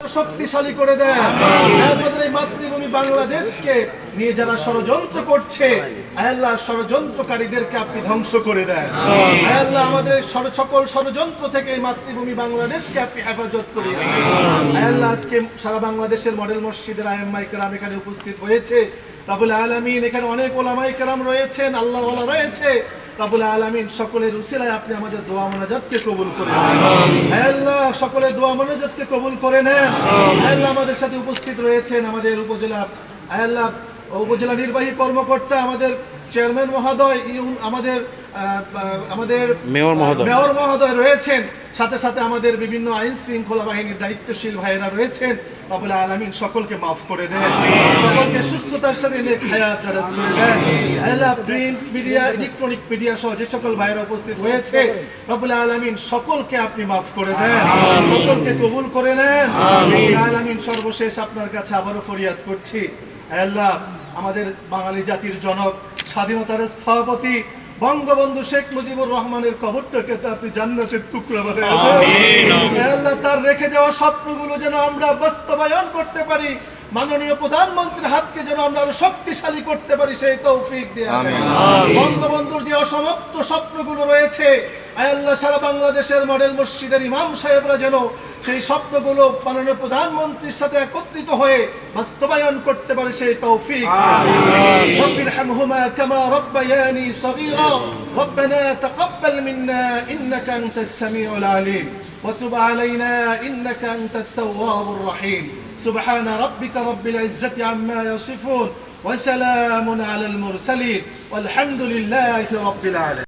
শক্তিশালী করে দেন। এই মাতৃভূমি বাংলাদেশকে নিয়ে যারা ষড়যন্ত্র করছে আল্লাহ ষড়যন্ত্রকারীদেরকে আপনি ধ্বংস করে দেন। আল্লাহ আমাদের সকল ষড়যন্ত্র থেকে এই মাতৃভূমি বাংলাদেশকে আপনি হেফাজত করিয়ে আল্লাহ আজকে সারা বাংলাদেশের মডেল মসজিদের আয়ম্মাই কেরাম এখানে উপস্থিত হয়েছে। রাবুল আলমিন এখানে অনেক ওলামাই রয়েছেন আল্লাহ রয়েছে। রাবুল আলমিন সকলের উসিলায় আপনি আমাদের দোয়া মনাজাতকে কবুল করে আল্লাহ সকলের দোয়া মনাজাতকে কবুল করে নেন। আল্লাহ আমাদের সাথে উপস্থিত রয়েছেন আমাদের উপজেলা আয়াল্লাহ আল্লাহ উপজেলা নির্বাহী কর্মকর্তা আমাদের চেয়ারম্যান মহোদয় আমাদের আমাদের মেয়র মহোদয়। মেয়র মহোদয় রয়েছেন। সাথে সাথে আমাদের বিভিন্ন আইন শৃঙ্খলা বাহিনীর দায়িত্বশীল ভাইয়েরা রয়েছেন। রবুল আলমিন সকলকে মাফ করে দেন। সকলকে সুস্থতার সাথে নেক হায়াত দারাজ করে দেন আল্লাহ প্রিন্ট মিডিয়া ইলেকট্রনিক মিডিয়া সহ যে সকল ভাইয়েরা উপস্থিত হয়েছে রবুল আলমিন সকলকে আপনি মাফ করে দেন। সকলকে কবুল করে নেন। রবুল আলমিন সর্বশেষ আপনার কাছে আবারও ফরিয়াদ করছি। আল্লাহ আমাদের বাঙালি জাতির জনক স্বাধীনতার স্থপতি বঙ্গবন্ধু শেখ মুজিবুর রহমানের কবরটাকে আপনি জান্নাতের টুকরা। আল্লাহ তার রেখে যাওয়া স্বপ্নগুলো যেন আমরা বাস্তবায়ন করতে পারি। মাননীয় প্রধানমন্ত্রীর হাতকে যেন আমরা আরও শক্তিশালী করতে পারি সেই তৌফিক দিয়ে বঙ্গবন্ধুর যে অসমাপ্ত স্বপ্নগুলো রয়েছে আল্লাহ সারা বাংলাদেশের মডেল মসজিদের ইমাম সাহেবরা যেন সেই স্বপ্নগুলো মাননীয় প্রধানমন্ত্রীর সাথে একত্রিত হয়ে বাস্তবায়ন করতে পারে সেই তৌফিক رب ارحمهما كما ربياني صغيرا ربنا تقبل منا إنك أنت السميع العليم وتب علينا إنك أنت التواب الرحيم سبحان ربك رب العزة عما يصفون وسلام على المرسلين والحمد لله رب العالمين